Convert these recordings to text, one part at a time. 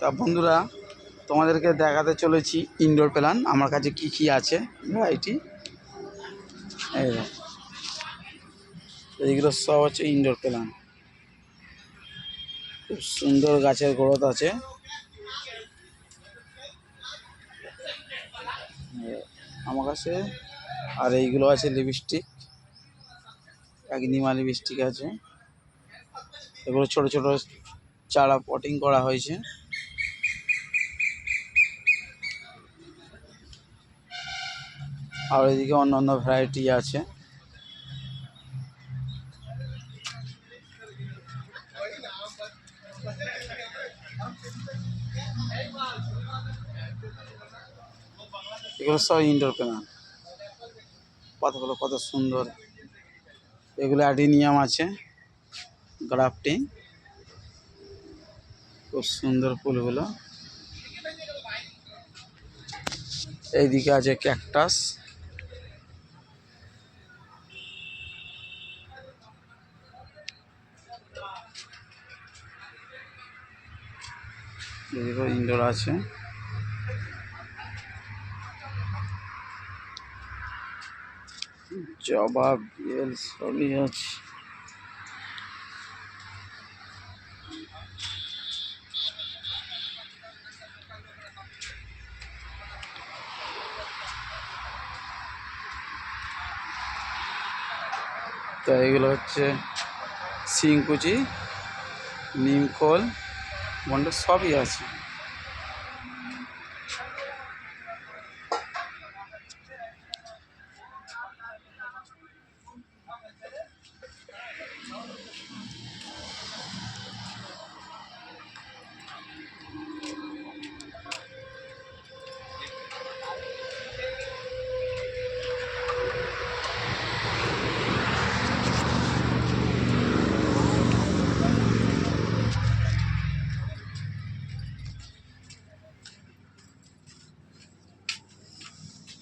তা বন্ধুরা, তোমাদেরকে দেখাতে চলেছি ইনডোর প্ল্যান আমার কাছে কি কি আছে? ভ্যারাইটি এই এইগুলো সব হচ্ছে ইনডোর প্ল্যান খুব সুন্দর গাছের গ্রোথ আছে। আমার কাছে, আর এইগুলো আছে লিপস্টিক একনিমা লিপস্টিক আছে। এগুলো ছোট ছোট চারা পটিং করা হয়েছে। আর এদিকে অন্য অন্য ভ্যারাইটি আছে। এগুলো সব ইনডোর প্ল্যান পাতাগুলো কত সুন্দর। এগুলো অ্যাডিনিয়াম আছে গ্রাফটিং খুব সুন্দর ফুলগুলো। এইদিকে আছে ক্যাকটাস এদিকেও ইনডোর আছে। জবা বিয়েল সবই আছে। তো এগুলো হচ্ছে শিংকুচি নিমখোল মন্ড সবই আছে।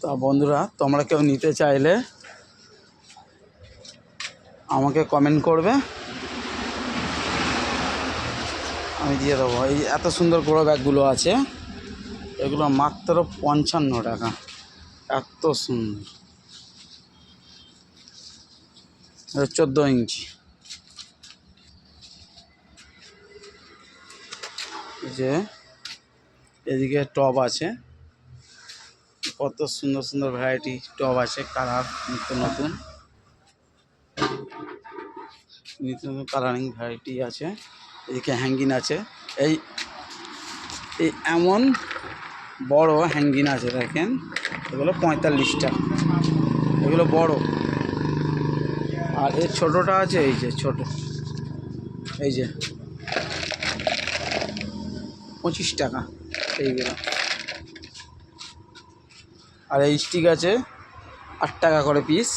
তা বন্ধুরা, তোমরা কেউ নিতে চাইলে আমাকে কমেন্ট করবে। আমি দিয়ে দেবো। এই এত সুন্দর গ্রো ব্যাগগুলো আছে, এগুলো মাত্র পঞ্চান্ন টাকা। এত সুন্দর। চোদ্দ ইঞ্চি। যে এদিকে টব আছে। কত সুন্দর সুন্দর ভ্যারাইটি টব আছে কালার নিত্য নতুন। নিত্য নতুন কালারিং ভ্যারাইটি আছে, এদিকে হ্যাঙ্গিন আছে। এই এই এমন বড় হ্যাঙ্গিন আছে দেখেন, এগুলো পঁয়তাল্লিশটা। এগুলো বড়। আর এর ছোটোটা আছে, এই যে ছোট। এই যে, পঁচিশ টাকা, এইগুলো। আর এই স্টিক আছে আট টাকা করে পিস।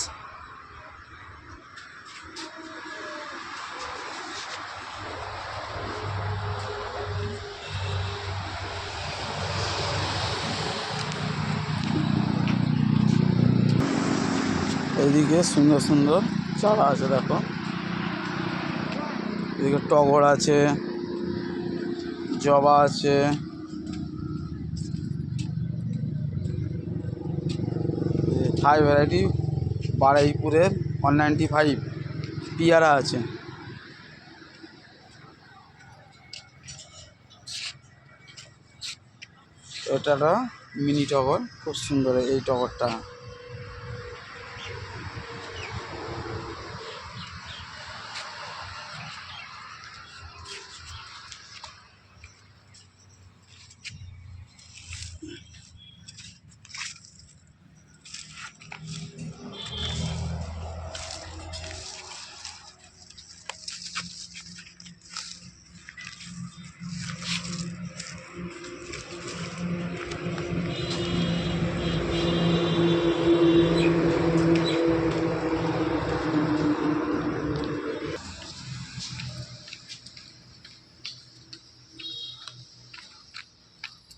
এইদিকে সুন্দর সুন্দর চারা আছে, দেখো। এদিকে টগর আছে, জবা আছে। থাই ভ্যারাইটি বারাইপুরের ওয়ান নাইনটি ফাইভ পিয়ারা আছে। এটা মিনি টগর, খুব সুন্দর এই টগরটা।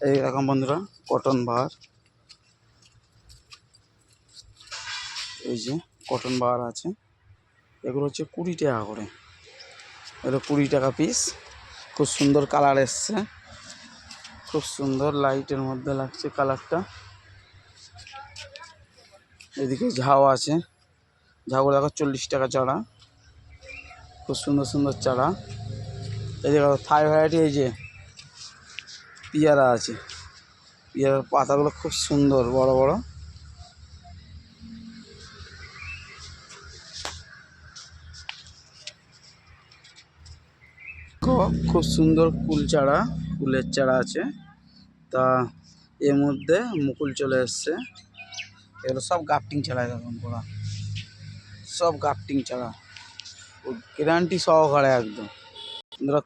এই রকম বন্ধুরা কটন বার এই যে কটন বার আছে। এগুলো হচ্ছে কুড়ি টাকা করে। এগুলো কুড়ি টাকা পিস খুব সুন্দর কালার এসছে। খুব সুন্দর লাইটের মধ্যে লাগছে কালারটা এদিকে ঝাউ আছে। ঝাউগুলো দেখো চল্লিশ টাকা চারা। খুব সুন্দর সুন্দর চারা। এদিকে থাই ভ্যারাইটি এই যে পিয়ারা আছে। পিয়ারার পাতাগুলো খুব সুন্দর, বড় বড়। খুব সুন্দর কুল চারা, কুলের চারা আছে। তা এর মধ্যে মুকুল চলে এসছে। এগুলো সব গাফটিং চারা এরকম করা। সব গাফটিং চারা। গ্যারান্টি সহকারে একদম।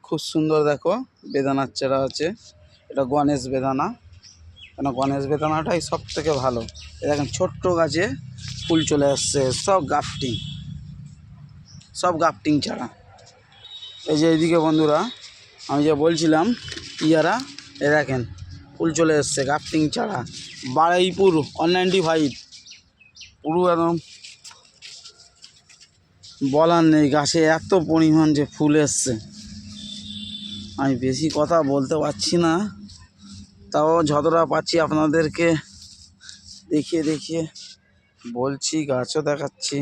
খুব সুন্দর দেখো, বেদানার চারা আছে। এটা গণেশ বেদানা। কেন গণেশ বেদানাটাই সব থেকে ভালো দেখেন ছোট্ট গাছে ফুল চলে আসছে, সব গাফটিং। সব গাফটিং ছাড়া এই যে এইদিকে বন্ধুরা, আমি যে বলছিলাম, ইয়ারা, এ দেখেন, ফুল চলে এসছে, গাফটিং ছাড়া বাড়াইপুর ওয়ান নাইনটি ফাইভ পুরো একদম বলার নেই, গাছে এত পরিমাণ যে ফুল এসছে। আমি বেশি কথা বলতে পারছি না, তাও যতটা পাচ্ছি আপনাদেরকে দেখিয়ে দেখিয়ে বলছি, গাছও দেখাচ্ছি।